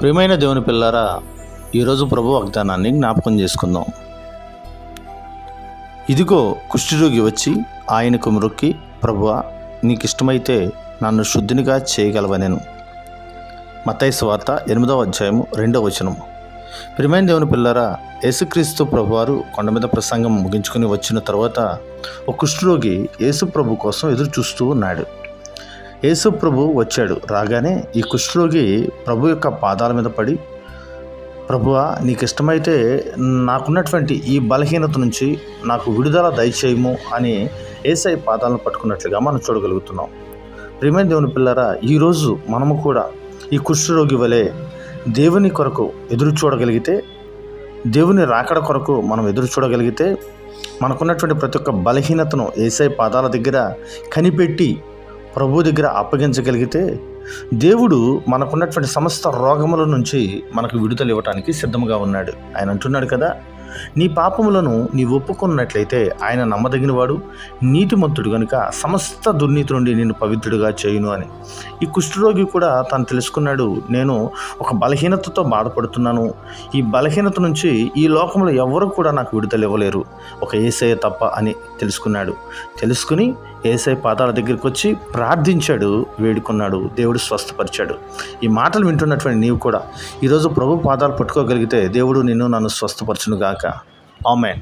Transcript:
ప్రియమైన దేవుని పిల్లారా ఈరోజు ప్రభు వాగ్దానాన్ని జ్ఞాపకం చేసుకుందాం. ఇదిగో కుష్ఠరోగి వచ్చి ఆయనకు మురుక్కి ప్రభువా నీకు ఇష్టమైతే నన్ను శుద్ధినిగా చేయగలవనేను. మతైస్ వార్త ఎనిమిదవ అధ్యాయము రెండవ వచనం ప్రియమైన దేవుని పిల్లరా యేసుక్రీస్తు ప్రభువారు కొండ మీద ప్రసంగం ముగించుకుని వచ్చిన తర్వాత ఒక కుష్ఠరోగి యేసు ప్రభు కోసం ఎదురు చూస్తూ ఉన్నాడు. యేసుప్రభు వచ్చాడు. రాగానే ఈ కుష్ఠరోగి ప్రభు యొక్క పాదాల మీద పడి ప్రభువా నీకు ఇష్టమైతే నాకున్నటువంటి ఈ బలహీనత నుంచి నాకు విడుదల దయచేయము అని ఏసై పాదాలను పట్టుకున్నట్లుగా మనం చూడగలుగుతున్నాం. ప్రియమైన దేవుని పిల్లరా ఈరోజు మనము కూడా ఈ కుష్ఠరోగి వలె దేవుని కొరకు ఎదురు చూడగలిగితే దేవుని రాకడ కొరకు మనం ఎదురు చూడగలిగితే మనకున్నటువంటి ప్రతి ఒక్క బలహీనతను ఏసై పాదాల దగ్గర కనిపెట్టి ప్రభు దగ్గర అప్పగించగలిగితే దేవుడు మనకున్నటువంటి సమస్త రోగముల నుంచి మనకు విడుదల ఇవ్వటానికి సిద్ధంగా ఉన్నాడు. ఆయన అంటున్నాడు కదా నీ పాపములను నీ ఒప్పుకున్నట్లయితే ఆయన నమ్మదగినవాడు నీతిమంతుడు కనుక సమస్త దుర్నీతి నుండి నేను పవిత్రుడిగా చేయును అని. ఈ కుష్ఠరోగి కూడా తను తెలుసుకున్నాడు నేను ఒక బలహీనతతో బాధపడుతున్నాను. ఈ బలహీనత నుంచి ఈ లోకంలో ఎవరు కూడా నాకు విడుదల ఇవ్వలేరు. ఒక ఏసయ తప్ప అని తెలుసుకున్నాడు. తెలుసుకుని ఏసై పాదాల దగ్గరికి వచ్చి ప్రార్థించాడు వేడుకున్నాడు దేవుడు స్వస్థపరిచాడు. ఈ మాటలు వింటున్నటువంటి నీవు కూడా ఈరోజు ప్రభు పాదాలు పట్టుకోగలిగితే దేవుడు నిన్ను నన్ను స్వస్థపరచునుగాక. ఆమెన్.